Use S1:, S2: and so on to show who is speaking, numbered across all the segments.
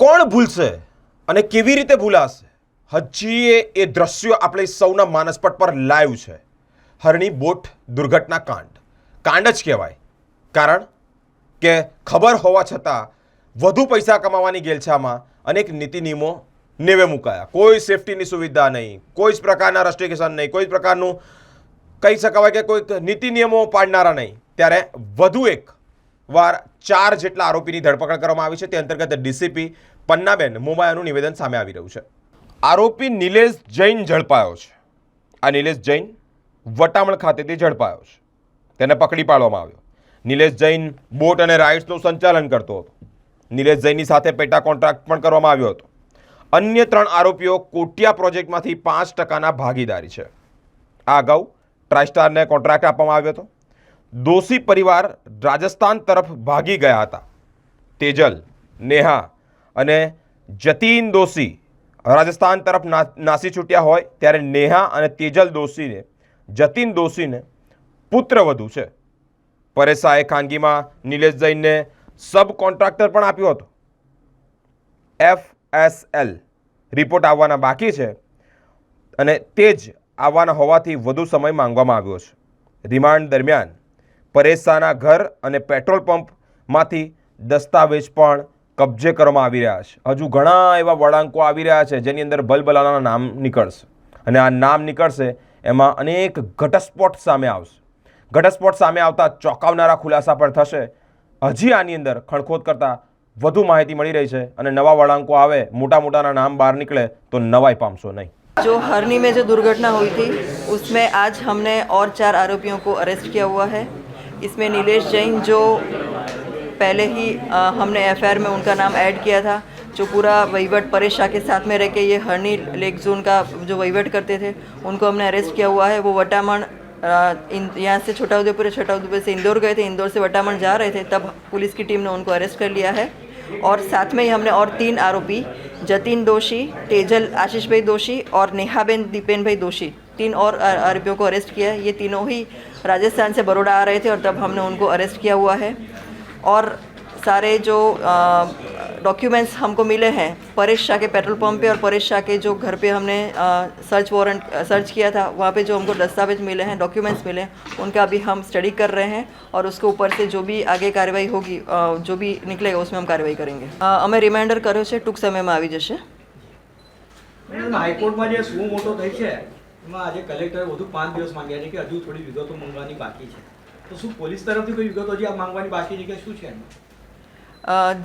S1: કોણ ભૂલશે અને કેવી રીતે ભૂલાશે? હજી એ દ્રશ્યો આપણે સૌના માનસપટ પર લાઈવ છે. હરણી બોટ દુર્ઘટના કાંડ. કાંડ જ કહેવાય. કારણ કે ખબર હોવા છતાં વધુ પૈસા કમાવાની ગેલછામાં અનેક નીતિ નિયમો નેવે મુકાયા. કોઈ સેફટીની સુવિધા નહીં, કોઈ જ પ્રકારના રેસ્ટ્રિકેશન નહીં, કોઈ જ પ્રકારનું કહી શકાય કે કોઈ નીતિ નિયમો પાડનારા નહીં. ત્યારે વધુ એક વાર ચાર જેટલા આરોપીની ધરપકડ કરવામાં આવી છે. તે અંતર્ગત ડીસીપી પન્નાબેન મોમાયાનું નિવેદન સામે આવી રહ્યું છે. આરોપી નિલેશ જૈન ઝડપાયો છે. આ નિલેશ જૈન વટામણ ખાતેથી ઝડપાયો છે. તેને પકડી પાડવામાં આવ્યો. નિલેશ જૈન બોટ અને રાઇડ્સનું સંચાલન કરતો હતો. નિલેશ જૈનની સાથે પેટા કોન્ટ્રાક્ટ પણ કરવામાં આવ્યો હતો. અન્ય ત્રણ આરોપીઓ કોટિયા પ્રોજેક્ટમાંથી પાંચ ટકાના ભાગીદારી છે. આ અગાઉ ટ્રાયસ્ટારને કોન્ટ્રાક્ટ આપવામાં આવ્યો હતો. દોષી પરિવાર રાજસ્થાન તરફ ભાગી ગયા હતા. તેજલ, નેહા અને જતીન દોશી રાજસ્થાન તરફ નાસી છૂટ્યા હોય ત્યારે નેહા અને તેજલ દોશીને, જતીન દોશીને પુત્રવધુ છે. પરેશાએ ખાનગીમાં નિલેશ જૈનને સબ કોન્ટ્રાક્ટર પણ આપ્યો હતો. એફ એસ એલ રિપોર્ટ આવવાના બાકી છે અને તે જ આવવાના હોવાથી વધુ સમય માંગવામાં આવ્યો છે. રિમાન્ડ દરમિયાન પરેશ શાહના ઘર અને પેટ્રોલ પંપમાંથી દસ્તાવેજ પણ કબજે કરવામાં આવી રહ્યા છે હજુ ઘણા એવા વળાંકો આવી રહ્યા છે જેની અંદર ભલભલાના નામ નીકળશે અને આ નામ નીકળશે એમાં અનેક ઘટસ્ફોટ સામે આવશે ઘટસ્ફોટ સામે આવતા ચોંકાવનારા ખુલાસા પણ થશે હજી આની અંદર ખણખોદ કરતાં વધુ માહિતી મળી રહી છે અને નવા વળાંકો આવે મોટા મોટાના નામ બહાર નીકળે તો નવાઈ પામશો નહીં
S2: जो हरनी में जो दुर्घटना हुई थी उसमें आज हमने और चार आरोपियों को अरेस्ट किया हुआ है इसमें नीलेश जैन जो पहले ही अ, हमने एफ़ में उनका नाम ऐड किया था जो पूरा वहीवट परेश शाह के साथ में रह के ये हरनी लेक जोन का जो वहीवट करते थे उनको हमने अरेस्ट किया हुआ है। वो वटामण यहाँ से छोटा उदेपुर छोटा उदेपुर से इंदौर गए थे इंदौर से वटामण जा रहे थे तब पुलिस की टीम ने उनको अरेस्ट कर लिया है। और साथ में ही हमने और तीन आरोपी जतिन दोषी तेजल आशीष भाई दोषी और नेहाबेन दीपेन भाई दोषी तीन और आरोपियों को अरेस्ट किया है। ये तीनों ही राजस्थान से बड़ौदा आ रहे थे और तब हमने उनको अरेस्ट किया हुआ है और सारे जो डॉक्यूमेंट्स हमको मिले हैं परेश शाह के पेट्रोल पंप पे और परेश शाह के जो घर पे हमने अ, सर्च वारंट सर्च किया था वहाँ पे जो हमको दस्तावेज मिले हैं डॉक्यूमेंट्स मिले हैं उनका अभी हम स्टडी कर रहे हैं और उसके ऊपर से जो भी आगे કાર્યવાહી होगी अ, जो भी निकलेगा उसमें हम कार्रवाई करेंगे अ, અમે રિમાઇન્ડર કર્યો છે ટૂંક સમયમાં આવી જશે
S3: મેડમ હાઈકોર્ટમાં જે શું મોટો થઈ છે એમાં આજે કલેક્ટરે વધુ પાંચ દિવસ માંગ્યા છે કે હજુ થોડી વિગતો માંગવાની બાકી છે. તો શું પોલીસ તરફથી કોઈ વિગતો હજી આ માંગવાની બાકી છે કે શું છે એમાં?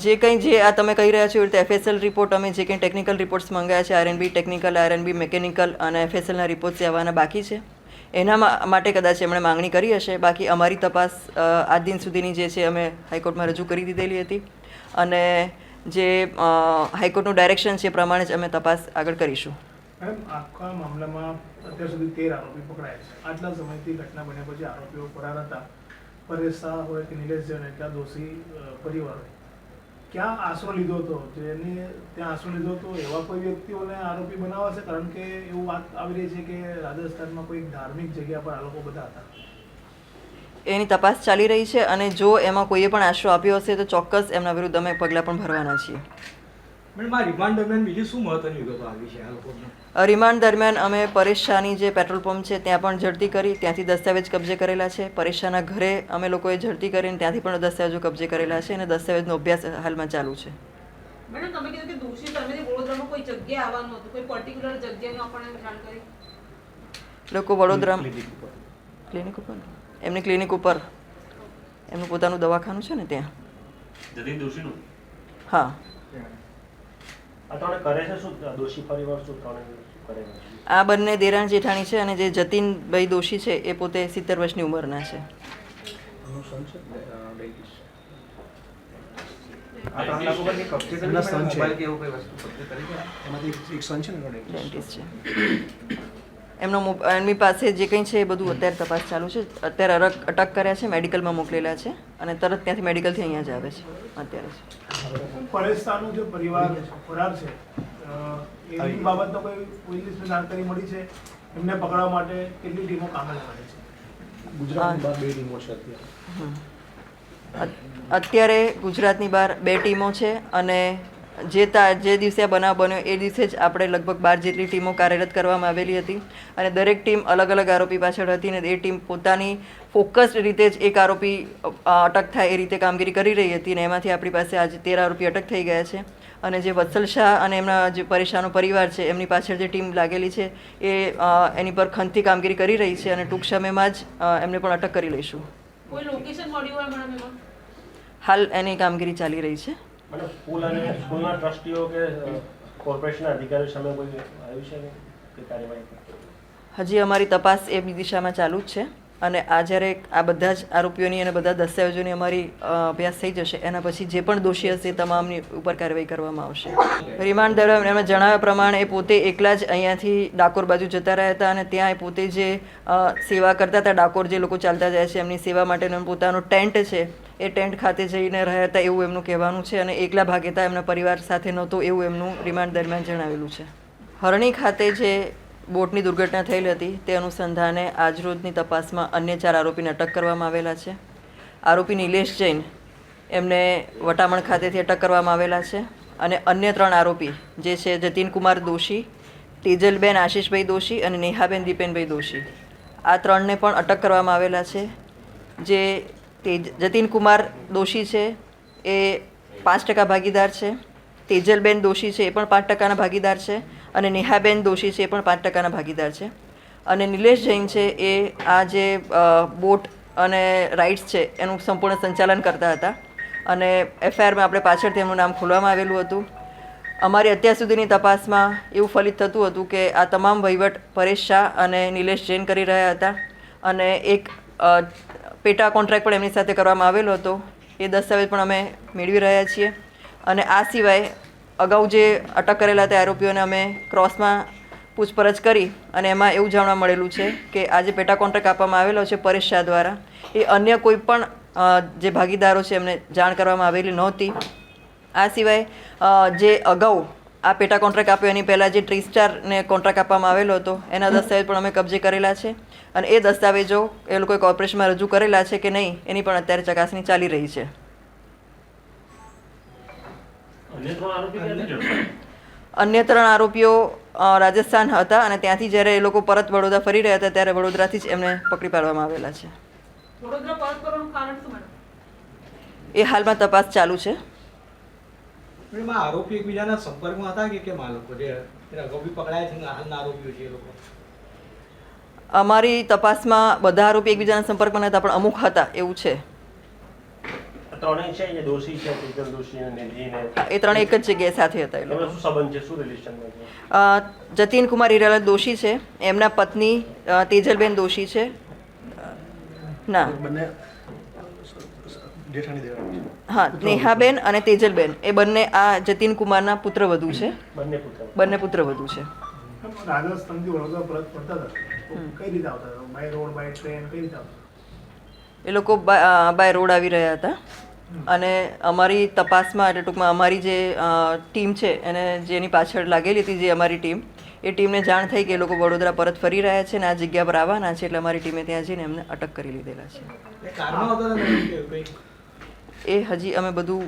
S2: જે કંઈ જે આ તમે કહી રહ્યા છો એ રીતે એફએસએલ રિપોર્ટ અમે જે કંઈ ટેકનિકલ રિપોર્ટ્સ મંગાયા છે આરએનબી ટેકનિકલ આરએનબી મિકેનિકલ અને એફએસએલના રિપોર્ટ્સ આવવાના બાકી છે, એના માટે કદાચ એમણે માંગણી કરી હશે. બાકી અમારી તપાસ આ દિન સુધીની જે છે અમે હાઈકોર્ટમાં રજૂ કરી દીધેલી હતી અને જે હાઈકોર્ટનું ડાયરેક્શન છે એ પ્રમાણે જ અમે તપાસ આગળ કરીશું.
S4: મેડમ આખા મામલામાં અત્યાર સુધી તેર આરોપી પકડાયા છે. આટલા સમયથી ઘટના બન્યા પછી આરોપીઓ ફરાર હતા. પરેશ શાહ હોય કે નિલેશ જૈન કે દોષી પરિવાર હોય. ક્યાં આશરો લીધો હતો? જેને ત્યાં આશરો લીધો હતો, એવા કોઈ વ્યક્તિઓને આરોપી બનાવાશે કારણ કે એવું વાત આવી રહી છે કે રાજસ્થાનમાં કોઈ ધાર્મિક જગ્યા પર આ લોકો બધા હતા.
S2: એની તપાસ ચાલી રહી છે અને જો એમાં કોઈએ પણ આશરો આપ્યો હશે તો ચોક્કસ એમના વિરુદ્ધ અમે પગલાં પણ ભરવાના છીએ.
S3: રિમાન્ડ દરમિયાન બીજી શું મહત્વની વિગતો આવી છે આ લોકોને?
S2: રિમાન્ડ દરમિયાન અમે પરેશ શાહની જે પેટ્રોલ પંપ છે ત્યાં પણ ઝડપી કરી ત્યાંથી દસ્તાવેજ કબજે કરેલા છે. પરેશ શાહના ઘરે અમે લોકોએ ઝડપી કરીને ત્યાંથી પણ દસ્તાવેજો કબજે કરેલા છે અને દસ્તાવેજનો અભ્યાસ હાલમાં ચાલુ છે.
S5: મેડમ તમે કીધું કે દોષી સામેથી વડોદરામાં કોઈ જગ્યાએ આવવાનું હતું કોઈ પર્ટિક્યુલર જગ્યાની આપણને જાણ કરી
S2: લોકો વડોદરા ક્લિનિક ઉપર. એમની ક્લિનિક ઉપર. એમનું પોતાનું દવાખાનું છે ને ત્યાં? હા.
S6: આ ત્રણે કરે છે શું? દોષી પરિવાર શું ત્રણે શું કરે છે?
S2: આ બંને દેરાણ જેઠાણી છે અને જે જતીનભાઈ દોશી છે એ પોતે સિત્તેર વર્ષની ઉંમરના છે.
S6: એમાંથી એક સન છે ને
S2: છે. એમનો એમની પાસે જે કંઈ છે એ બધું અત્યારે તપાસ ચાલુ છે. અત્યારે અટક અટક કર્યા છે મેડિકલમાં મોકલેલા છે અને તરત ત્યાંથી મેડિકલથી અહીંયા જ આવે છે અત્યારે જ
S4: પરેશ જે પરિવાર ફરાર છે એની બાબતનો કોઈ પોલીસને જાણકારી મળી છે? એમને પકડવા માટે કેટલી ટીમો કામે લાગે છે?
S6: ગુજરાતની બહાર બે ટીમો છે અત્યારે.
S2: અત્યારે ગુજરાતની બહાર બે ટીમો છે અને જે તા જે દિવસે આ બનાવ બન્યો એ દિવસે જ આપણે લગભગ બાર જેટલી ટીમો કાર્યરત કરવામાં આવેલી હતી. અને દરેક ટીમ અલગ અલગ આરોપી પાછળ હતી ને એ ટીમ પોતાની ફોકસ્ડ રીતે જ એક આરોપી અટક થાય એ રીતે કામગીરી કરી રહી હતી અને એમાંથી આપણી પાસે આજે તેર આરોપી અટક થઈ ગયા છે. અને જે વત્સલ શાહ અને એમના જે પરેશાનો પરિવાર છે એમની પાછળ જે ટીમ લાગેલી છે એ એની પર ખંતથી કામગીરી કરી રહી છે અને ટૂંક સમયમાં જ એમને પણ અટક કરી લઈશું. હાલ એની કામગીરી ચાલી રહી છે.
S6: મને સ્કૂલ અને સ્કૂલના ટ્રસ્ટીઓ કે કોર્પોરેશનના અધિકારીઓ સામે કોઈ આવ્યું છે કે કાર્યવાહી
S2: હજી અમારી તપાસ એ દિશામાં ચાલુ જ છે અને આ જ્યારે આ બધા જ આરોપીઓની અને બધા દસ્તાવેજોની અમારી અભ્યાસ થઈ જશે, એના પછી જે પણ દોષી હશે તમામની ઉપર કાર્યવાહી કરવામાં આવશે. રિમાન્ડ દરમિયાન એમણે જણાવ્યા પ્રમાણે એ પોતે એકલા જ અહીંયાથી ડાકોર બાજુ જતા રહ્યા હતા અને ત્યાં એ પોતે જે સેવા કરતા હતા, ડાકોર જે લોકો ચાલતા જાય છે એમની સેવા માટેનો પોતાનો ટેન્ટ છે એ ટેન્ટ ખાતે જઈને રહ્યા હતા એવું એમનું કહેવાનું છે અને એકલા ભાગેતા એમના પરિવાર સાથે નહોતો એવું એમનું રિમાન્ડ દરમિયાન જણાવેલું છે. હરણી ખાતે જે બોટની દુર્ઘટના થયેલી હતી, તે અનુસંધાને આજરોજની તપાસમાં અન્ય ચાર આરોપીને અટક કરવામાં આવેલા છે. આરોપી નિલેશ જૈન એમને વટામણ ખાતેથી અટક કરવામાં આવેલા છે અને અન્ય ત્રણ આરોપી, જે છે જતીન કુમાર દોશી, તેજલબેન આશીષભાઈ દોશી અને નેહાબેન દીપેનભાઈ દોશી. આ ત્રણને પણ અટક કરવામાં આવેલા છે, જે તેજ જતીન કુમાર દોશી છે, એ પાંચ ટકા ભાગીદાર છે. તેજલબેન દોશી છે, એ પણ પાંચ ટકાના ભાગીદાર છે. અને નેહાબેન દોશી છે, એ પણ પાંચ ટકાના ભાગીદાર છે. અને નિલેશ જૈન છે, એ આ જે બોટ અને રાઇડ્સ છે, એનું સંપૂર્ણ સંચાલન કરતા હતા. અને એફઆઈઆરમાં આપણે પાછળથી એમનું નામ ખોલવામાં આવેલું હતું. અમારી અત્યાર સુધીની તપાસમાં એવું ફલિત થતું હતું કે આ તમામ વહીવટ પરેશ શાહ અને નિલેશ જૈન કરી રહ્યા હતા. અને એક પેટા કોન્ટ્રાક્ટ પણ એમની સાથે કરવામાં આવેલો હતો. એ દસ્તાવેજ પણ અમે મેળવી રહ્યા છીએ. અને આ સિવાય અગાઉ જે અટક કરેલા તે આરોપીઓને અમે ક્રોસમાં પૂછપરછ કરી અને એમાં એવું જાણવા મળેલું છે કે આ જે પેટા કોન્ટ્રાક્ટ આપવામાં આવેલો છે પરેશ શાહ દ્વારા, એ અન્ય કોઈ પણ જે ભાગીદારો છે એમને જાણ કરવામાં આવેલી નહોતી. આ સિવાય જે અગાઉ આ પેટા કોન્ટ્રાક્ટ આપ્યો એની પહેલાં જે ટ્રી સ્ટારને કોન્ટ્રાક્ટ આપવામાં આવેલો હતો એના દસ્તાવેજ પણ અમે કબજે કરેલા છે. અને એ દસ્તાવેજો એ લોકોએ કોર્પોરેશનમાં રજૂ કરેલા છે કે નહીં એની પણ અત્યારે ચકાસણી ચાલી રહી છે.
S6: અન્ય ત્રણ આરોપી ક્યાંથી ઝડપાયા?
S2: અન્ય ત્રણ આરોપીઓ રાજસ્થાન હતા અને ત્યાંથી જ્યારે એ લોકો પરત વડોદરા ફરી રહ્યા હતા ત્યારે વડોદરાથી જ એમને પકડી પાડવામાં આવેલા છે.
S5: વડોદરા પરત કરવાનું કારણ શું મેડમ?
S2: એ હાલમાં તપાસ ચાલુ છે.
S3: એમાં આરોપી એકબીજાના સંપર્કમાં હતા કે કેમ આ લોકો જે અગાઉ બી પકડાયા છે હાલના આરોપીઓ છે એ લોકો?
S2: અમારી તપાસમાં બધા આરોપી એકબીજાના સંપર્કમાં હતા પણ અમુક હતા એવું છે.
S6: ત્રણેય છે જે દોષી છે તેજલ દોશી અને નિધિને
S2: એ ત્રણે એક જ જગ્યાએ સાથે હતા એ લોકો.
S6: શું સંબંધ છે? શું રિલેશનમાં
S2: જતીન કુમાર હિરાલાલ દોષી છે એમના પત્ની તેજલબેન દોશી છે. ના. હા નેહાબેન અને તેજલબેન. એ બંને આ જતીન કુમારના પુત્રવધુ છે.
S6: બંને પુત્ર
S2: બંને પુત્રવધુ છે. એ લોકો બાય રોડ આવી રહ્યા હતા. અને અમારી તપાસમાં એટલે ટૂંકમાં અમારી જે ટીમ છે એને જેની પાછળ લાગેલી હતી જે અમારી ટીમ એ ટીમને જાણ થઈ કે એ લોકો વડોદરા પરત ફરી રહ્યા છે ને આ જગ્યા પર આવવાના છે એટલે અમારી ટીમે ત્યાં જઈને એમને અટક કરી લીધેલા છે.
S3: એ
S2: હજી અમે બધું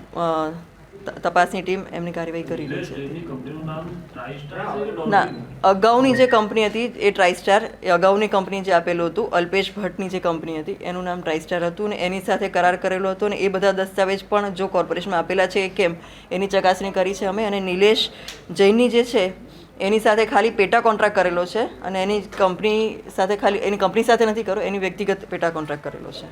S2: તપાસની ટીમ એમની કાર્યવાહી કરી રહી છે. ના અગાઉની જે કંપની હતી એ ટ્રાઇસ્ટાર એ અગાઉની કંપની જે આપેલું હતું અલ્પેશ ભટ્ટની જે કંપની હતી એનું નામ ટ્રાઇસ્ટાર હતું ને એની સાથે કરાર કરેલો હતો ને એ બધા દસ્તાવેજ પણ જો કોર્પોરેશનમાં આપેલા છે એ કેમ એની ચકાસણી કરી છે અમે અને નિલેશ જૈનની જે છે એની સાથે ખાલી પેટા કોન્ટ્રાક્ટ કરેલો છે અને એની કંપની સાથે ખાલી એની કંપની સાથે નથી કર્યો એની વ્યક્તિગત પેટા કોન્ટ્રાક્ટ કરેલો છે.